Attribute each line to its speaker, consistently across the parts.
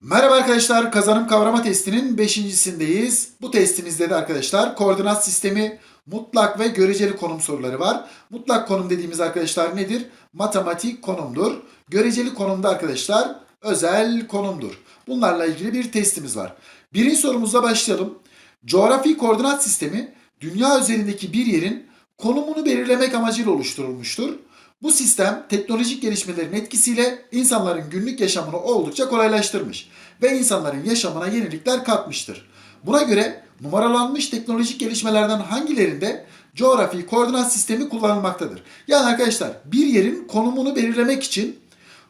Speaker 1: Merhaba arkadaşlar, kazanım kavrama testinin 5.sindeyiz. Bu testimizde de arkadaşlar koordinat sistemi, mutlak ve göreceli konum soruları var. Mutlak konum dediğimiz arkadaşlar nedir? Matematik konumdur. Göreceli konumda arkadaşlar özel konumdur. Bunlarla ilgili bir testimiz var. Birinci sorumuzla başlayalım. Coğrafi koordinat sistemi dünya üzerindeki bir yerin konumunu belirlemek amacıyla oluşturulmuştur. Bu sistem teknolojik gelişmelerin etkisiyle insanların günlük yaşamını oldukça kolaylaştırmış ve insanların yaşamına yenilikler katmıştır. Buna göre numaralanmış teknolojik gelişmelerden hangilerinde coğrafi koordinat sistemi kullanılmaktadır? Yani arkadaşlar bir yerin konumunu belirlemek için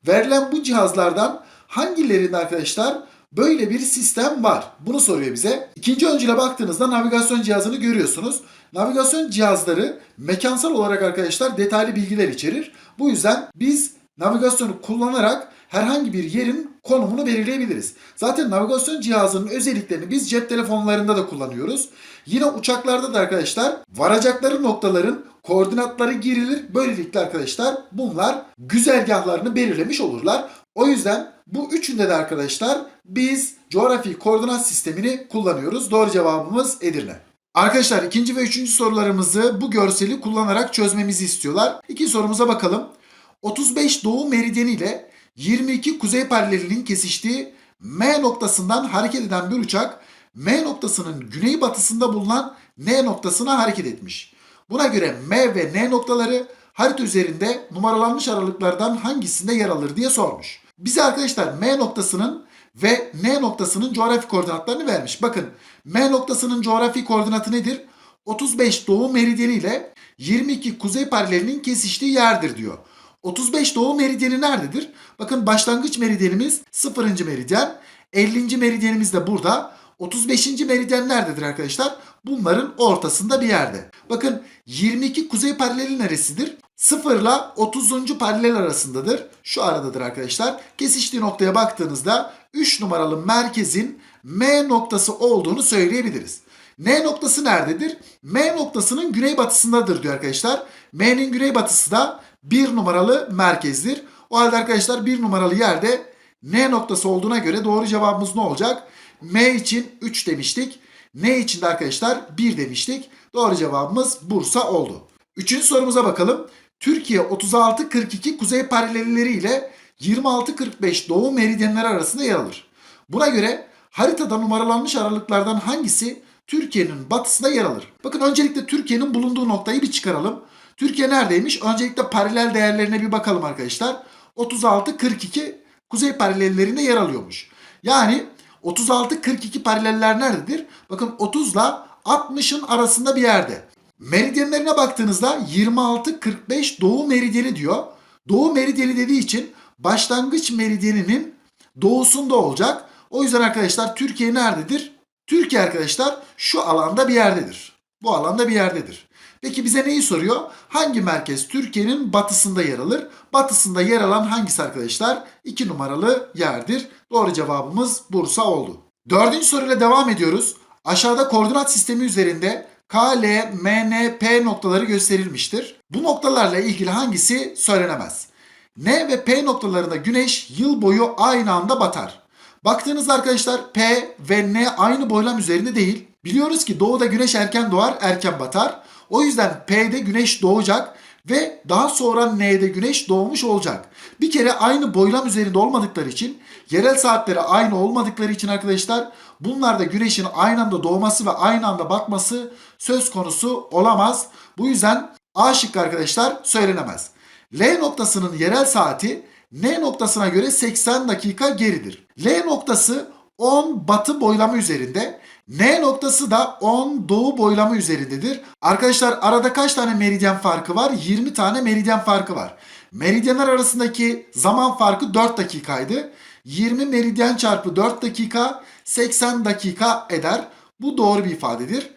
Speaker 1: verilen bu cihazlardan hangilerinde arkadaşlar böyle bir sistem var? Bunu soruyor bize. İkinci öncüle baktığınızda navigasyon cihazını görüyorsunuz. Navigasyon cihazları mekansal olarak arkadaşlar detaylı bilgiler içerir. Bu yüzden biz navigasyonu kullanarak herhangi bir yerin konumunu belirleyebiliriz. Zaten navigasyon cihazının özelliklerini biz cep telefonlarında da kullanıyoruz. Yine uçaklarda da arkadaşlar varacakları noktaların koordinatları girilir. Böylelikle arkadaşlar bunlar güzergahlarını belirlemiş olurlar. O yüzden bu üçünde de arkadaşlar biz coğrafi koordinat sistemini kullanıyoruz. Doğru cevabımız Edirne. Arkadaşlar ikinci ve üçüncü sorularımızı bu görseli kullanarak çözmemizi istiyorlar. İki sorumuza bakalım. 35 doğu meridyeni ile 22 kuzey paralelinin kesiştiği M noktasından hareket eden bir uçak M noktasının güneybatısında bulunan N noktasına hareket etmiş. Buna göre M ve N noktaları harita üzerinde numaralanmış aralıklardan hangisinde yer alır diye sormuş. Bize arkadaşlar M noktasının ve N noktasının coğrafi koordinatlarını vermiş. Bakın M noktasının coğrafi koordinatı nedir? 35 doğu meridyeni ile 22 kuzey paralelinin kesiştiği yerdir diyor. 35 doğu meridyeni nerededir? Bakın başlangıç meridyenimiz 0. meridyen. 50. meridyenimiz de burada. 35. meridyen nerededir arkadaşlar? Bunların ortasında bir yerde. Bakın 22 kuzey paraleli neresidir? 0 ile 30. paralel arasındadır. Şu aradadır arkadaşlar. Kesiştiği noktaya baktığınızda 3 numaralı merkezin M noktası olduğunu söyleyebiliriz. N noktası nerededir? M noktasının güneybatısındadır diyor arkadaşlar. M'nin güneybatısı da 1 numaralı merkezdir. O halde arkadaşlar 1 numaralı yerde N noktası olduğuna göre doğru cevabımız ne olacak? M için 3 demiştik. N için de arkadaşlar 1 demiştik. Doğru cevabımız Bursa oldu. Üçüncü sorumuza bakalım. Türkiye 36-42 kuzey paralelleri ile 26-45 doğu meridyenleri arasında yer alır. Buna göre haritada numaralanmış aralıklardan hangisi Türkiye'nin batısında yer alır? Bakın öncelikle Türkiye'nin bulunduğu noktayı bir çıkaralım. Türkiye neredeymiş? Öncelikle paralel değerlerine bir bakalım arkadaşlar. 36-42 kuzey paralellerinde yer alıyormuş. Yani 36-42 paraleller nerededir? Bakın 30 ile 60'ın arasında bir yerde. Meridyenlerine baktığınızda 26-45 doğu meridyeni diyor. Doğu meridyeni dediği için başlangıç meridyeninin doğusunda olacak. O yüzden arkadaşlar Türkiye nerededir? Türkiye arkadaşlar şu alanda bir yerdedir. Bu alanda bir yerdedir. Peki bize neyi soruyor? Hangi merkez Türkiye'nin batısında yer alır? Batısında yer alan hangisi arkadaşlar? 2 numaralı yerdir. Doğru cevabımız Bursa oldu. Dördüncü soruyla devam ediyoruz. Aşağıda koordinat sistemi üzerinde K, L, M, N, P noktaları gösterilmiştir. Bu noktalarla ilgili hangisi söylenemez? N ve P noktalarında güneş yıl boyu aynı anda batar. Baktığınızda arkadaşlar P ve N aynı boylam üzerinde değil. Biliyoruz ki doğuda güneş erken doğar, erken batar. O yüzden P'de güneş doğacak ve daha sonra N'de güneş doğmuş olacak. Bir kere aynı boylam üzerinde olmadıkları için, yerel saatleri aynı olmadıkları için arkadaşlar bunlarda güneşin aynı anda doğması ve aynı anda batması söz konusu olamaz. Bu yüzden A şıkkı arkadaşlar söylenemez. L noktasının yerel saati N noktasına göre 80 dakika geridir. L noktası 10 batı boylamı üzerinde. N noktası da 10 doğu boylamı üzerindedir. Arkadaşlar arada kaç tane meridyen farkı var? 20 tane meridyen farkı var. Meridyenler arasındaki zaman farkı 4 dakikaydı. 20 meridyen çarpı 4 dakika 80 dakika eder. Bu doğru bir ifadedir.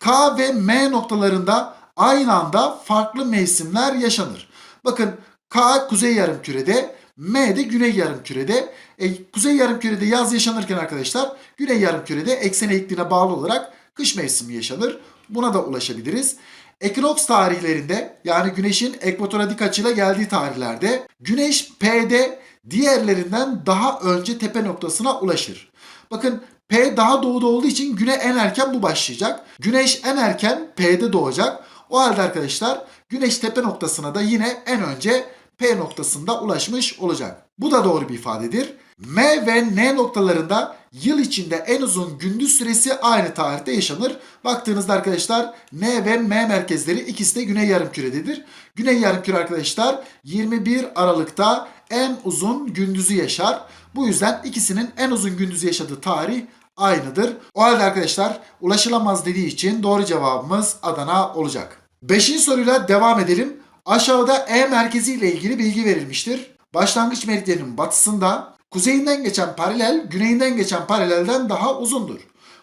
Speaker 1: K ve M noktalarında aynı anda farklı mevsimler yaşanır. Bakın K kuzey yarımkürede, M de güney yarımkürede. E, kuzey yarımkürede yaz yaşanırken arkadaşlar güney yarımkürede eksen eğikliğine bağlı olarak kış mevsimi yaşanır. Buna da ulaşabiliriz. Ekinoks tarihlerinde yani güneşin ekvatora dik açıyla geldiği tarihlerde güneş P'de diğerlerinden daha önce tepe noktasına ulaşır. Bakın P daha doğuda olduğu için güne en erken bu başlayacak. Güneş en erken P'de doğacak. O halde arkadaşlar güneş tepe noktasına da yine en önce P noktasında ulaşmış olacak. Bu da doğru bir ifadedir. M ve N noktalarında yıl içinde en uzun gündüz süresi aynı tarihte yaşanır. Baktığınızda arkadaşlar N ve M merkezleri ikisi de Güney Yarımküre'dedir. Güney Yarımküre arkadaşlar 21 Aralık'ta en uzun gündüzü yaşar. Bu yüzden ikisinin en uzun gündüzü yaşadığı tarih aynıdır. O halde arkadaşlar ulaşılamaz dediği için doğru cevabımız Adana olacak. Beşinci soruyla devam edelim. Aşağıda E merkezi ile ilgili bilgi verilmiştir. Başlangıç meridyenin batısında kuzeyinden geçen paralel güneyinden geçen paralelden daha uzundur.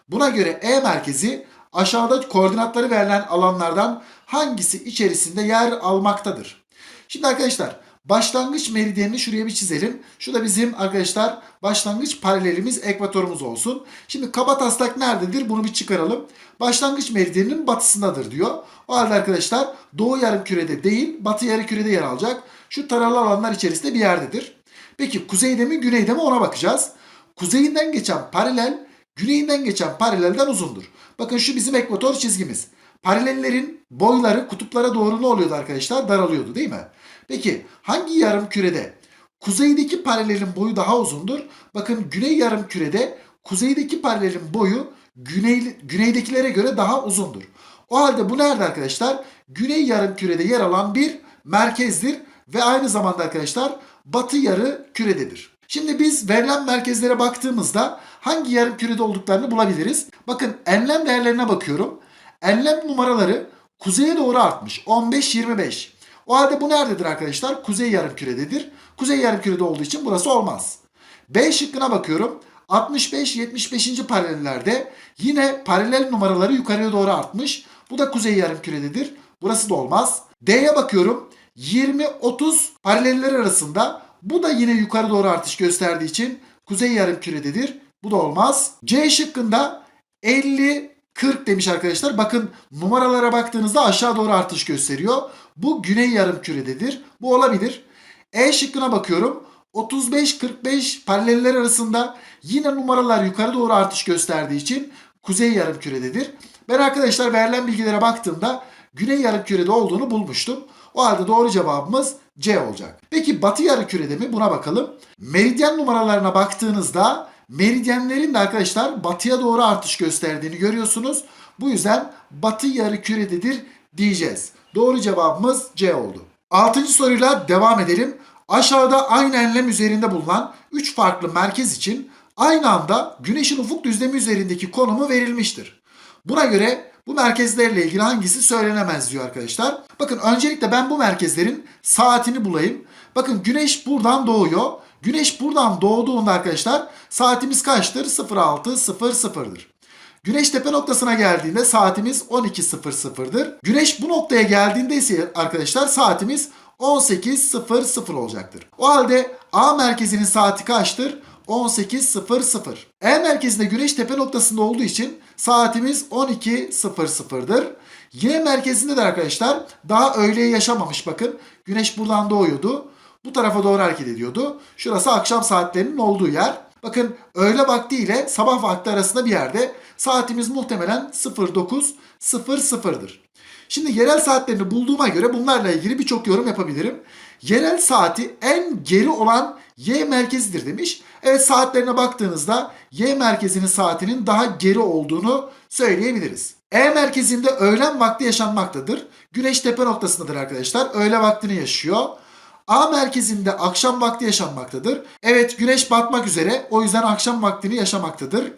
Speaker 1: Buna göre E merkezi aşağıda koordinatları verilen alanlardan hangisi içerisinde yer almaktadır? Şimdi arkadaşlar başlangıç meridyenini şuraya bir çizelim. Şu da bizim arkadaşlar başlangıç paralelimiz ekvatorumuz olsun. Şimdi kaba taslak nerededir bunu bir çıkaralım. Başlangıç meridyeninin batısındadır diyor. O halde arkadaşlar doğu yarımkürede değil batı yarımkürede yer alacak. Şu taralı alanlar içerisinde bir yerdedir. Peki kuzeyde mi güneyde mi ona bakacağız. Kuzeyinden geçen paralel güneyinden geçen paralelden uzundur. Bakın şu bizim ekvator çizgimiz. Paralellerin boyları kutuplara doğru ne oluyordu arkadaşlar? Daralıyordu değil mi? Peki hangi yarım kürede kuzeydeki paralelin boyu daha uzundur? Bakın güney yarım kürede kuzeydeki paralelin boyu güney, güneydekilere göre daha uzundur. O halde bu nerede arkadaşlar? Güney yarım kürede yer alan bir merkezdir ve aynı zamanda arkadaşlar batı yarı kürededir. Şimdi biz verilen merkezlere baktığımızda hangi yarım kürede olduklarını bulabiliriz. Bakın enlem değerlerine bakıyorum. Enlem numaraları kuzeye doğru artmış. 15-25. O halde bu nerededir arkadaşlar? Kuzey yarım kürededir. Kuzey yarım kürede olduğu için burası olmaz. B şıkkına bakıyorum. 65-75. paralellerde yine paralel numaraları yukarıya doğru artmış. Bu da kuzey yarım kürededir. Burası da olmaz. D'ye bakıyorum. 20-30 paraleller arasında bu da yine yukarı doğru artış gösterdiği için kuzey yarım kürededir. Bu da olmaz. C şıkkında 50 40 demiş arkadaşlar. Bakın numaralara baktığınızda aşağı doğru artış gösteriyor. Bu güney yarım kürededir. Bu olabilir. E şıkkına bakıyorum. 35-45 paraleller arasında yine numaralar yukarı doğru artış gösterdiği için kuzey yarım kürededir. Ben arkadaşlar verilen bilgilere baktığımda güney yarım kürede olduğunu bulmuştum. O halde doğru cevabımız C olacak. Peki batı yarı kürede mi? Buna bakalım. Meridyen numaralarına baktığınızda meridyenlerin de arkadaşlar batıya doğru artış gösterdiğini görüyorsunuz. Bu yüzden batı yarı kürededir diyeceğiz. Doğru cevabımız C oldu. Altıncı soruyla devam edelim. Aşağıda aynı enlem üzerinde bulunan 3 farklı merkez için aynı anda güneşin ufuk düzlemi üzerindeki konumu verilmiştir. Buna göre bu merkezlerle ilgili hangisi söylenemez diyor arkadaşlar. Bakın öncelikle ben bu merkezlerin saatini bulayım. Bakın güneş buradan doğuyor. Güneş buradan doğduğunda arkadaşlar saatimiz kaçtır? 06.00'dır. Güneş tepe noktasına geldiğinde saatimiz 12.00'dır. Güneş bu noktaya geldiğinde ise arkadaşlar saatimiz 18.00 olacaktır. O halde A merkezinin saati kaçtır? 18.00. E merkezinde güneş tepe noktasında olduğu için saatimiz 12.00'dır. Y merkezinde de arkadaşlar daha öğleyi yaşamamış bakın. Güneş buradan doğuyordu. Bu tarafa doğru hareket ediyordu. Şurası akşam saatlerinin olduğu yer. Bakın öğle vakti ile sabah vakti arasında bir yerde saatimiz muhtemelen 09.00'dır. Şimdi yerel saatlerini bulduğuma göre bunlarla ilgili birçok yorum yapabilirim. Yerel saati en geri olan Y merkezidir demiş. Evet saatlerine baktığınızda Y merkezinin saatinin daha geri olduğunu söyleyebiliriz. E merkezinde öğlen vakti yaşanmaktadır. Güneş tepe noktasındadır arkadaşlar. Öğle vaktini yaşıyor. A merkezinde akşam vakti yaşanmaktadır. Evet güneş batmak üzere o yüzden akşam vaktini yaşamaktadır.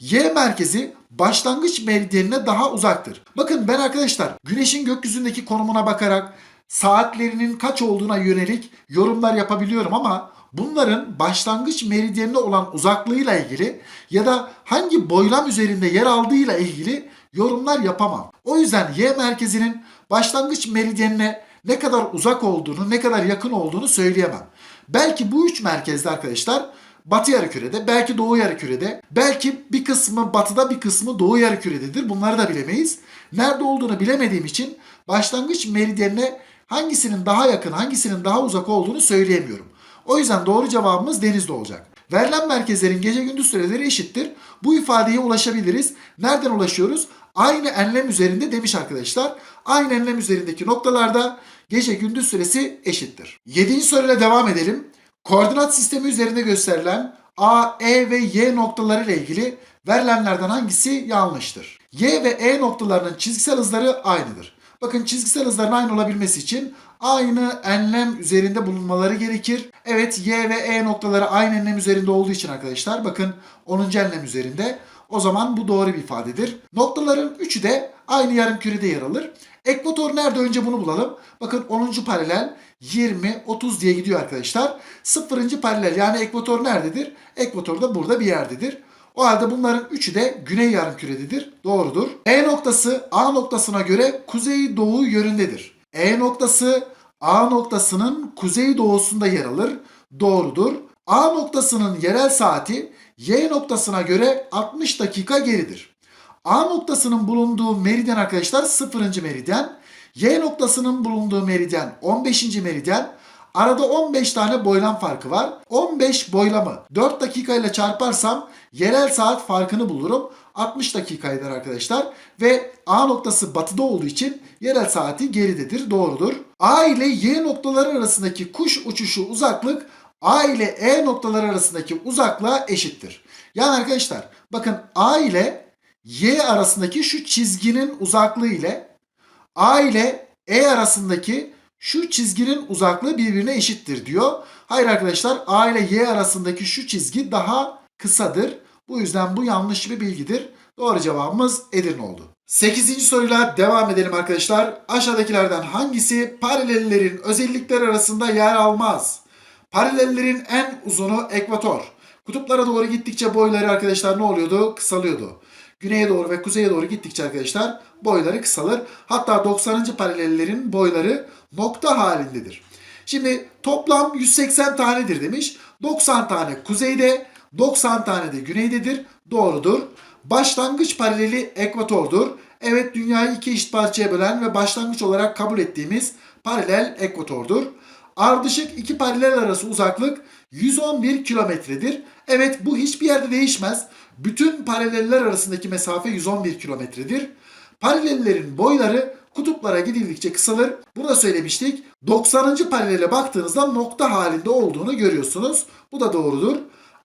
Speaker 1: Y merkezi başlangıç meridyenine daha uzaktır. Bakın ben arkadaşlar güneşin gökyüzündeki konumuna bakarak saatlerinin kaç olduğuna yönelik yorumlar yapabiliyorum ama bunların başlangıç meridyenine olan uzaklığıyla ilgili ya da hangi boylam üzerinde yer aldığıyla ilgili yorumlar yapamam. O yüzden Y merkezinin başlangıç meridyenine ne kadar uzak olduğunu, ne kadar yakın olduğunu söyleyemem. Belki bu üç merkezde arkadaşlar batı yarımkürede, belki doğu yarımkürede, belki bir kısmı batıda bir kısmı doğu yarımkürededir. Bunları da bilemeyiz. Nerede olduğunu bilemediğim için başlangıç meridyenine hangisinin daha yakın, hangisinin daha uzak olduğunu söyleyemiyorum. O yüzden doğru cevabımız denizde olacak. Verilen merkezlerin gece gündüz süreleri eşittir. Bu ifadeye ulaşabiliriz. Nereden ulaşıyoruz? Aynı enlem üzerinde demiş arkadaşlar. Aynı enlem üzerindeki noktalarda gece gündüz süresi eşittir. Yedinci soruyla devam edelim. Koordinat sistemi üzerinde gösterilen A, E ve Y noktaları ile ilgili verilenlerden hangisi yanlıştır? Y ve E noktalarının çizgisel hızları aynıdır. Bakın çizgisel hızların aynı olabilmesi için aynı enlem üzerinde bulunmaları gerekir. Evet Y ve E noktaları aynı enlem üzerinde olduğu için arkadaşlar bakın 10. enlem üzerinde. O zaman bu doğru bir ifadedir. Noktaların üçü de aynı yarım kürede yer alır. Ekvator nerede önce bunu bulalım. Bakın 10. paralel 20, 30 diye gidiyor arkadaşlar. 0. paralel yani ekvator nerededir? Ekvator da burada bir yerdedir. O halde bunların üçü de güney yarımkürededir. Doğrudur. E noktası A noktasına göre kuzey doğu yönündedir. E noktası A noktasının kuzey doğusunda yer alır. Doğrudur. A noktasının yerel saati Y noktasına göre 60 dakika geridir. A noktasının bulunduğu meridyen arkadaşlar 0. meridyen. Y noktasının bulunduğu meridyen 15. meridyen. Arada 15 tane boylam farkı var. 15 boylamı 4 dakika ile çarparsam yerel saat farkını bulurum. 60 dakika eder arkadaşlar. Ve A noktası batıda olduğu için yerel saati geridedir. Doğrudur. A ile Y noktaları arasındaki kuş uçuşu uzaklık A ile E noktaları arasındaki uzaklığa eşittir. Yani arkadaşlar bakın A ile Y arasındaki şu çizginin uzaklığı ile A ile E arasındaki şu çizginin uzaklığı birbirine eşittir diyor. Hayır arkadaşlar A ile Y arasındaki şu çizgi daha kısadır. Bu yüzden bu yanlış bir bilgidir. Doğru cevabımız Edirne oldu. 8. soruyla devam edelim arkadaşlar. Aşağıdakilerden hangisi paralellerin özellikleri arasında yer almaz? Paralellerin en uzunu ekvator. Kutuplara doğru gittikçe boyları arkadaşlar ne oluyordu? Kısalıyordu. Güneye doğru ve kuzeye doğru gittikçe arkadaşlar boyları kısalır. Hatta 90. paralellerin boyları nokta halindedir. Şimdi toplam 180 tanedir demiş. 90 tane kuzeyde, 90 tane de güneydedir. Doğrudur. Başlangıç paraleli ekvatordur. Evet dünyayı iki eşit parçaya bölen ve başlangıç olarak kabul ettiğimiz paralel ekvatordur. Ardışık iki paralel arası uzaklık 111 kilometredir. Evet bu hiçbir yerde değişmez. Bütün paraleller arasındaki mesafe 111 kilometredir. Paralellerin boyları kutuplara gidildikçe kısalır. Burada söylemiştik. 90. paralele baktığınızda nokta halinde olduğunu görüyorsunuz. Bu da doğrudur.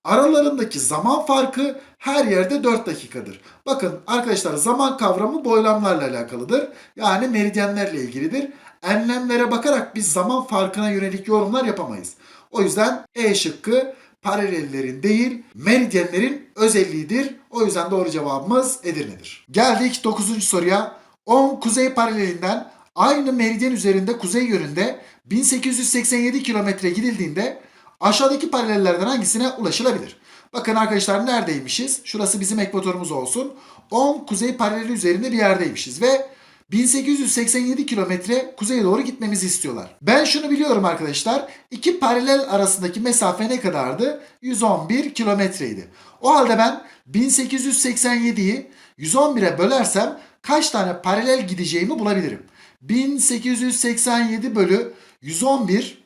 Speaker 1: Aralarındaki zaman farkı her yerde 4 dakikadır. Bakın arkadaşlar zaman kavramı boylamlarla alakalıdır. Yani meridyenlerle ilgilidir. Enlemlere bakarak biz zaman farkına yönelik yorumlar yapamayız. O yüzden E şıkkı paralellerin değil meridyenlerin özelliğidir. O yüzden doğru cevabımız Edirne'dir. Geldik 9. soruya. 10 kuzey paralelinden aynı meridyen üzerinde kuzey yönünde 1887 kilometre gidildiğinde aşağıdaki paralellerden hangisine ulaşılabilir? Bakın arkadaşlar neredeymişiz? Şurası bizim ekvatorumuz olsun. 10 kuzey paraleli üzerinde bir yerdeymişiz ve 1887 kilometre kuzeye doğru gitmemizi istiyorlar. Ben şunu biliyorum arkadaşlar. İki paralel arasındaki mesafe ne kadardı? 111 kilometreydi. O halde ben 1887'yi 111'e bölersem kaç tane paralel gideceğimi bulabilirim. 1887 bölü 111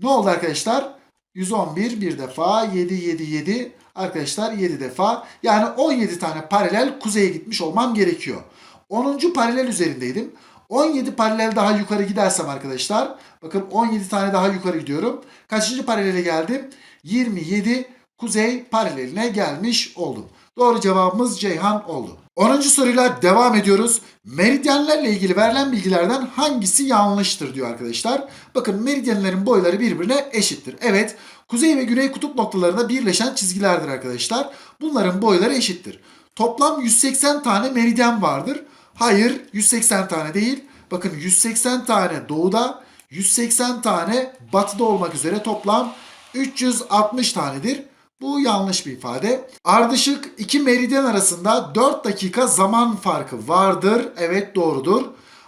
Speaker 1: ne oldu arkadaşlar? 111 bir defa 7 7 7 arkadaşlar 7 defa yani 17 tane paralel kuzeye gitmiş olmam gerekiyor. 10. paralel üzerindeydim. 17 paralel daha yukarı gidersem arkadaşlar bakın 17 tane daha yukarı gidiyorum. Kaçıncı paralele geldim? 27 kuzey paraleline gelmiş oldum. Doğru cevabımız Ceyhan oldu. 10. soruyla devam ediyoruz. Meridyenlerle ilgili verilen bilgilerden hangisi yanlıştır diyor arkadaşlar. Bakın meridyenlerin boyları birbirine eşittir. Evet kuzey ve güney kutup noktalarında birleşen çizgilerdir arkadaşlar. Bunların boyları eşittir. Toplam 180 tane meridyen vardır. Hayır 180 tane değil. Bakın 180 tane doğuda, 180 tane batıda olmak üzere toplam 360 tanedir. Bu yanlış bir ifade. Ardışık iki meridyen arasında 4 dakika zaman farkı vardır. Evet doğrudur.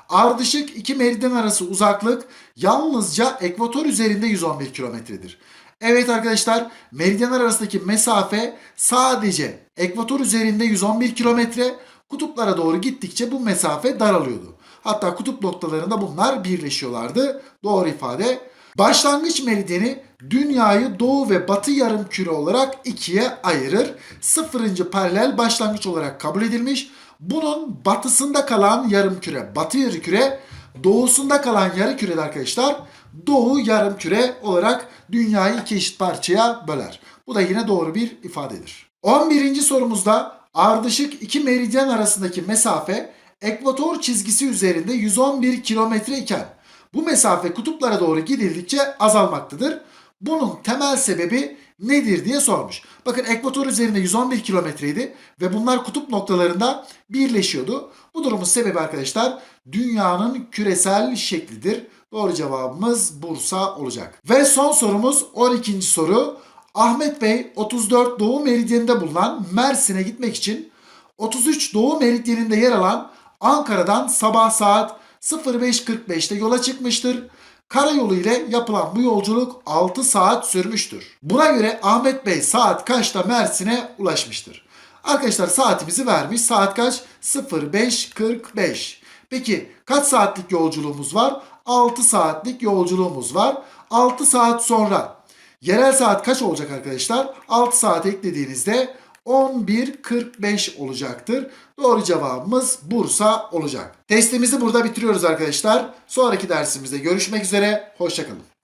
Speaker 1: Ardışık iki meridyen arası uzaklık yalnızca ekvator üzerinde 111 kilometredir. Evet arkadaşlar meridyenler arasındaki mesafe sadece ekvator üzerinde 111 kilometre kutuplara doğru gittikçe bu mesafe daralıyordu. Hatta kutup noktalarında bunlar birleşiyorlardı. Doğru ifade. Başlangıç meridyeni dünyayı doğu ve batı yarım küre olarak ikiye ayırır. Sıfırıncı paralel başlangıç olarak kabul edilmiş. Bunun batısında kalan yarım küre batı yarı küre, doğusunda kalan yarı kürede arkadaşlar doğu yarım küre olarak dünyayı iki eşit parçaya böler. Bu da yine doğru bir ifadedir. 11. sorumuzda ardışık iki meridyen arasındaki mesafe ekvator çizgisi üzerinde 111 kilometre iken bu mesafe kutuplara doğru gidildikçe azalmaktadır. Bunun temel sebebi nedir diye sormuş. Bakın ekvator üzerinde 111 kilometreydi ve bunlar kutup noktalarında birleşiyordu. Bu durumun sebebi arkadaşlar dünyanın küresel şeklidir. Doğru cevabımız Bursa olacak. Ve son sorumuz 12. soru. Ahmet Bey 34 Doğu Meridyeninde bulunan Mersin'e gitmek için 33 Doğu Meridyeninde yer alan Ankara'dan sabah saat 05.45'te yola çıkmıştır. Karayolu ile yapılan bu yolculuk 6 saat sürmüştür. Buna göre Ahmet Bey saat kaçta Mersin'e ulaşmıştır? Arkadaşlar saatimizi vermiş. Saat kaç? 05.45. Peki kaç saatlik yolculuğumuz var? 6 saatlik yolculuğumuz var. 6 saat sonra yerel saat kaç olacak arkadaşlar? 6 saat eklediğinizde 11.45 olacaktır. Doğru cevabımız Bursa olacak. Testimizi burada bitiriyoruz arkadaşlar. Sonraki dersimizde görüşmek üzere. Hoşçakalın.